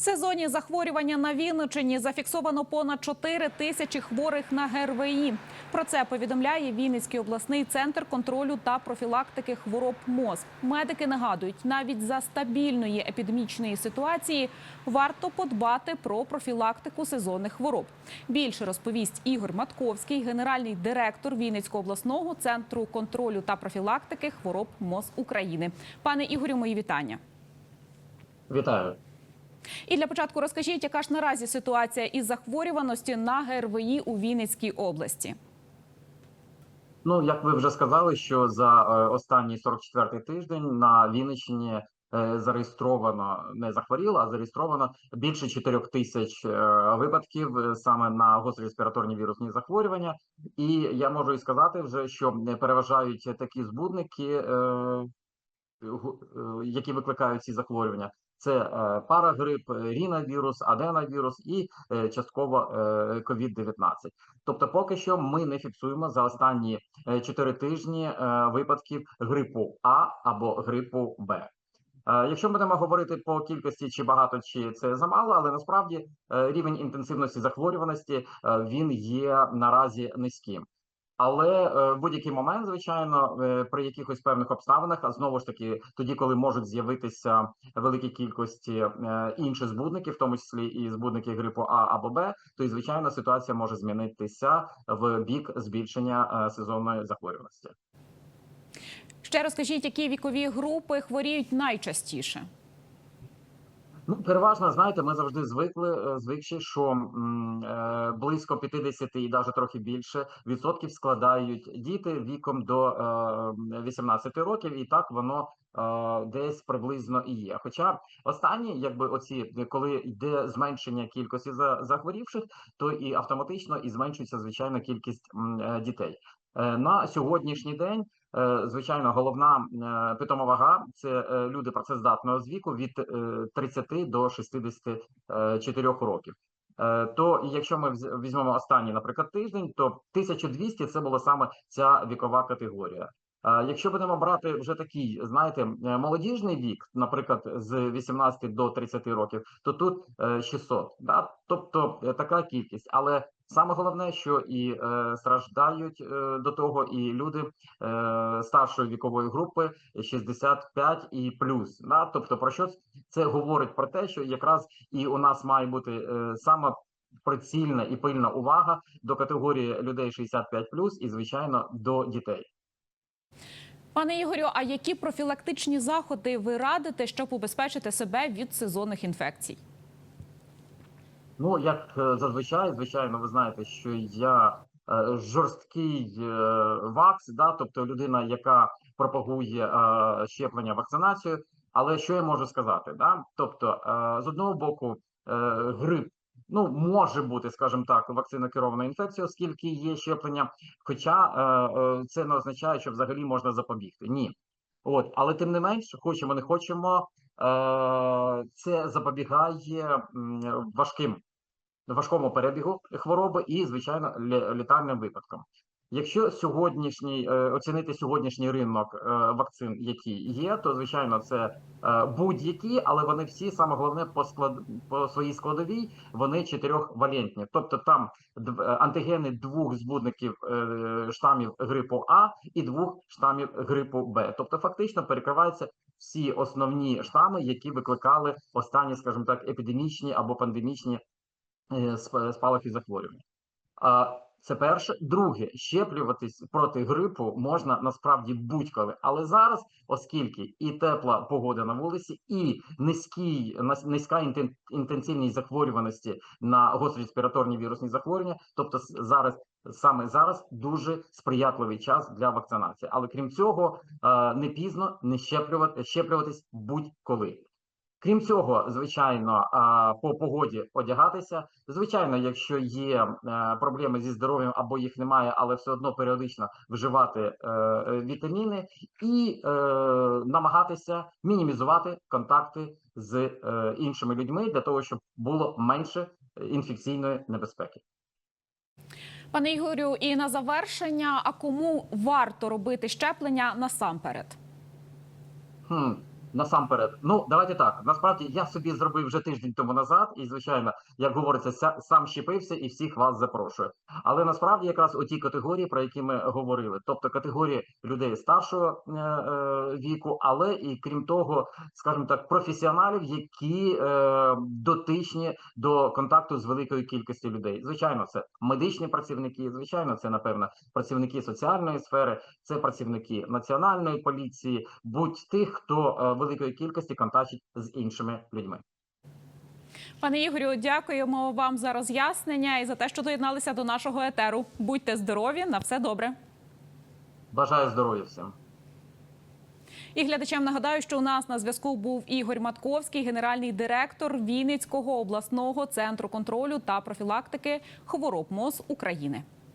Сезонні захворювання на Вінничині зафіксовано понад 4 тисячі хворих на ГРВІ. Про це повідомляє Вінницький обласний центр контролю та профілактики хвороб МОЗ. Медики нагадують, навіть за стабільної епідемічної ситуації варто подбати про профілактику сезонних хвороб. Більше розповість Ігор Матковський, генеральний директор Вінницького обласного центру контролю та профілактики хвороб МОЗ України. Пане Ігорю, мої вітання. Вітаю. І для початку розкажіть, яка ж наразі ситуація із захворюваності на ГРВІ у Вінницькій області? Ну як ви вже сказали, що за е, останній 44-й тиждень на Вінниччині е, зареєстровано не захворіло, а зареєстровано більше 4 тисяч е, випадків саме на гострі респіраторні вірусні захворювання. І я можу і сказати вже, що переважають такі збудники, які викликають ці захворювання. Це е, парагрип, е, ріновірус, аденовірус і е, частково е, COVID-19. Тобто, поки що ми не фіксуємо за останні 4 тижні випадків грипу А або грипу Б. Якщо будемо говорити по кількості, чи багато, чи це замало, але насправді рівень інтенсивності захворюваності він є наразі низьким. Але е, в будь-який момент, звичайно, е, при якихось певних обставинах, а знову ж таки, тоді, коли можуть з'явитися великі кількості е, інших збудників, в тому числі і збудники грипу А або Б, то і звичайно ситуація може змінитися в бік збільшення е, сезонної захворюваності. Ще розкажіть, які вікові групи хворіють найчастіше? Ну, переважно, знаєте, ми завжди звикли, е, звикші, що м, е, близько 50 і навіть трохи більше відсотків складають діти віком до е, 18 років, і так воно е, десь приблизно і є. Хоча останні, якби оці, коли йде зменшення кількості за- захворівших, то і автоматично і зменшується звичайно кількість м, е, дітей. Е, На сьогоднішній день Звичайно, головна е, питома вага це е, люди працездатного з віку від е, 30 до 64 років. Е, То якщо ми візьмемо останній, наприклад, тиждень, то 1200 це була саме ця вікова категорія. Е, Якщо будемо брати вже такий, знаєте, е, молодіжний вік, наприклад, з 18 до 30 років, то тут е, 600, да? тобто е, така кількість. Але саме головне, що і е, страждають е, до того, і люди е, старшої вікової групи 65 і плюс. Да? Тобто, про що це говорить про те, що якраз і у нас має бути е, саме прицільна і пильна увага до категорії людей 65 плюс, і звичайно до дітей. Пане Ігорю, а які профілактичні заходи ви радите, щоб убезпечити себе від сезонних інфекцій? Ну, як е, зазвичай, звичайно, ви знаєте, що я е, жорсткий е, вакс, да, тобто людина, яка пропагує щеплення, вакцинацію. Але що я можу сказати? Да? Тобто, з одного боку, грип ну може бути, скажімо так, вакцина керована інфекція, оскільки є щеплення. Хоча е, е, це не означає, що взагалі можна запобігти. Ні. От, але тим не менш, хочемо не хочемо, е, це запобігає важким важкому перебігу хвороби і, звичайно, літальним випадком. Якщо сьогоднішній е, оцінити сьогоднішній ринок е, вакцин, які є, то звичайно це е, будь-які, але вони всі саме головне по склад по своїй складовій вони чотирьохвалентні. Тобто там антигени двох збудників штамів грипу А і двох штамів грипу Б. Тобто, фактично перекриваються всі основні штами, які викликали останні, скажімо так, епідемічні або пандемічні спалахи захворювань. Це перше. Друге, щеплюватись проти грипу можна насправді будь-коли. Але зараз, оскільки і тепла погода на вулиці, і низький низька інтенсивність захворюваності на гострі респіраторні вірусні захворювання, тобто зараз. Саме зараз дуже сприятливий час для вакцинації, але крім цього, е, не пізно не щеплювати щеплюватись будь-коли. Крім цього, звичайно, по погоді одягатися. Звичайно, якщо є е, проблеми зі здоров'ям або їх немає, але все одно періодично вживати е, е, вітаміни і намагатися мінімізувати контакти з іншими людьми для того, щоб було менше інфекційної небезпеки. Пане Ігорю, і на завершення, а кому варто робити щеплення насамперед? Хм. Насамперед, ну давайте так. Насправді я собі зробив вже тиждень тому назад, і звичайно, як говориться, ся- сам щепився і всіх вас запрошую. Але насправді якраз у ті категорії, про які ми говорили, тобто категорії людей старшого е, е, віку, але і крім того, скажімо так, професіоналів, які е, дотичні до контакту з великою кількістю людей. Звичайно, це медичні працівники, звичайно, це напевно працівники соціальної сфери, це працівники національної поліції, будь тих, хто е, великої кількості контактить з іншими людьми. Пане Ігорю, дякуємо вам за роз'яснення і за те, що доєдналися до нашого етеру. Будьте здорові, на все добре. Бажаю здоров'я всім. І глядачам нагадаю, що у нас на зв'язку був Ігор Матковський, генеральний директор Вінницького обласного центру контролю та профілактики хвороб МОЗ України.